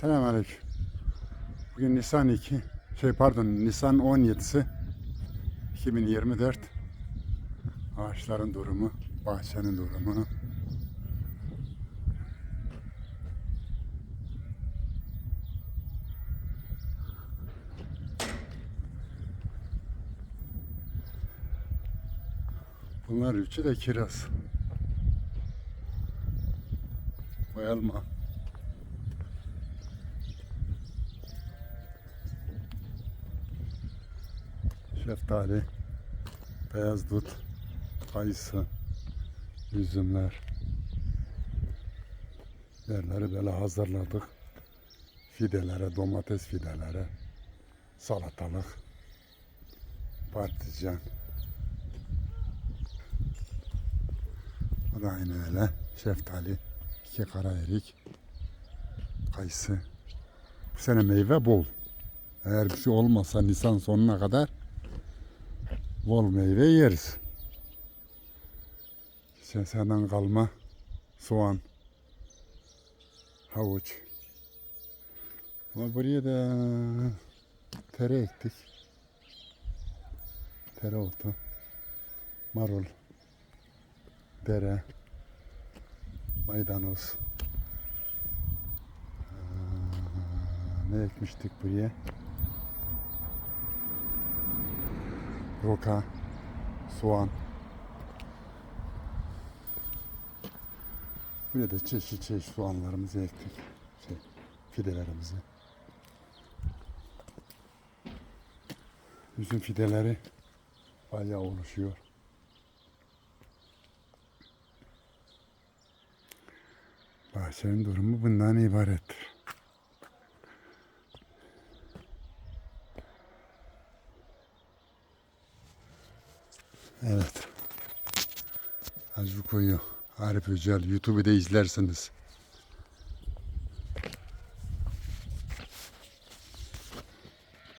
Selamünaleyküm. Bugün Nisan 2, şey pardon Nisan 17'si 2024. Ağaçların durumu, bahçenin durumunu. Bunlar üçü de kiraz. Bu şeftali, beyaz dut, kayısı, üzümler. Yerleri böyle hazırladık. Fidelere, domates fidelere, salatalık, patlıcan. O da aynı öyle. Şeftali, iki kara erik, kayısı. Bu sene meyve bol. Eğer bir şey olmazsa Nisan sonuna kadar bol meyve yeriz. Geçen seneden kalma soğan, havuç. Ama buraya da tere ektik. Tereotu, marul, dere, maydanoz. Aa, Ne ekmiştik buraya? Roka, soğan. Buraya da çeşit çeşit soğanlarımızı ektik. Şey, fidelerimizi. Üzüm fideleri bayağı oluşuyor. Bahçenin durumu bundan ibarettir. Evet. Hacı koyuyor. Arif Özel. YouTube'da izlersiniz.